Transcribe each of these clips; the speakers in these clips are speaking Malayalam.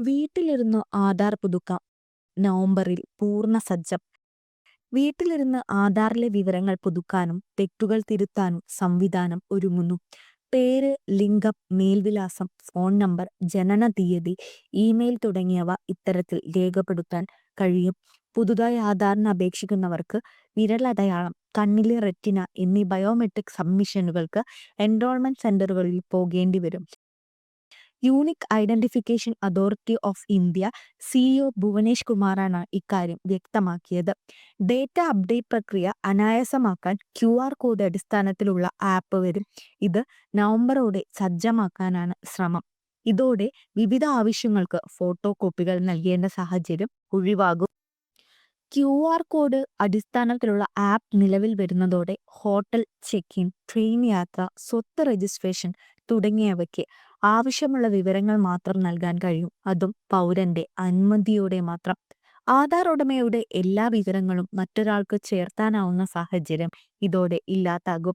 വീട്ടിലിരുന്ന് ആധാർ പുതുക്കാം. നവംബറിൽ പൂർണ സജ്ജം. വീട്ടിലിരുന്ന് ആധാറിലെ വിവരങ്ങൾ പുതുക്കാനും തെറ്റുകൾ തിരുത്താനും സംവിധാനം ഒരുങ്ങുന്നു. പേര് ലിംഗം മേൽവിലാസം ഫോൺ നമ്പർ ജനന തീയതി ഇമെയിൽ തുടങ്ങിയവ ഇത്തരത്തിൽ രേഖപ്പെടുത്താൻ കഴിയും. പുതുതായി ആധാറിന് അപേക്ഷിക്കുന്നവർക്ക് വിരലടയാളം കണ്ണിലെ റെറ്റിന എന്നീ ബയോമെട്രിക് സബ്മിഷനുകൾക്ക് എൻറോൾമെന്റ് സെന്ററുകളിൽ പോകേണ്ടി വരും unique identification authority of India CEO Bhuvanesh കുമാറാണ് ഇക്കാര്യം വ്യക്തമാക്കിയത്. ഡേറ്റ അപ്ഡേറ്റ് പ്രക്രിയ അനായാസമാക്കാൻ ക്യു ആർ കോഡ് അടിസ്ഥാനത്തിലുള്ള ആപ്പ് വരും. ഇത് നവംബറോടെ സജ്ജമാക്കാനാണ് ശ്രമം. ഇതോടെ വിവിധ ആവശ്യങ്ങൾക്ക് ഫോട്ടോ കോപ്പികൾ നൽകേണ്ട സാഹചര്യം ഒഴിവാകും. ക്യു ആർ കോഡ് അടിസ്ഥാനത്തിലുള്ള ആപ്പ് നിലവിൽ വരുന്നതോടെ ഹോട്ടൽ ചെക്ക് ഇൻ ട്രെയിൻ യാത്ര സ്വത്ത് രജിസ്ട്രേഷൻ തുടങ്ങിയവയ്ക്ക് ആവശ്യമുള്ള വിവരങ്ങൾ മാത്രം നൽകാൻ കഴിയും. അതും പൗരന്റെ അനുമതിയോടെ മാത്രം. ആധാർ ഉടമയുടെ എല്ലാ വിവരങ്ങളും മറ്റൊരാൾക്ക് ചേർത്താനാവുന്ന സാഹചര്യം ഇതോടെ ഇല്ലാതാകും.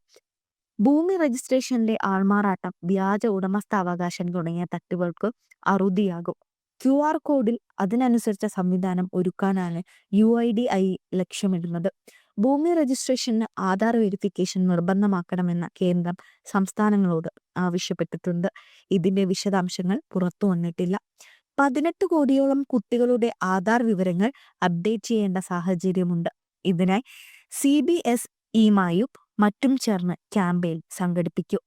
ഭൂമി രജിസ്ട്രേഷനിലെ ആൾമാറാട്ടം വ്യാജ ഉടമസ്ഥാവകാശം തുടങ്ങിയ തട്ടുകൾക്ക് അറുതിയാകും. ക്യു ആർ കോഡിൽ അതിനനുസരിച്ച സംവിധാനം ഒരുക്കാനാണ് യു ഐ ഡി ഐ ലക്ഷ്യമിടുന്നത്. ഭൂമി രജിസ്ട്രേഷന് ആധാർ വെരിഫിക്കേഷൻ നിർബന്ധമാക്കണമെന്ന കേന്ദ്രം സംസ്ഥാനങ്ങളോട് ആവശ്യപ്പെട്ടിട്ടുണ്ട്. ഇതിന്റെ വിശദാംശങ്ങൾ പുറത്തു വന്നിട്ടില്ല. പതിനെട്ട് കോടിയോളം കുട്ടികളുടെ ആധാർ വിവരങ്ങൾ അപ്ഡേറ്റ് ചെയ്യേണ്ട സാഹചര്യമുണ്ട്. ഇതിനായി സി ബി എസ് ഇമായും മറ്റും ചേർന്ന് ക്യാമ്പയിൻ സംഘടിപ്പിക്കും.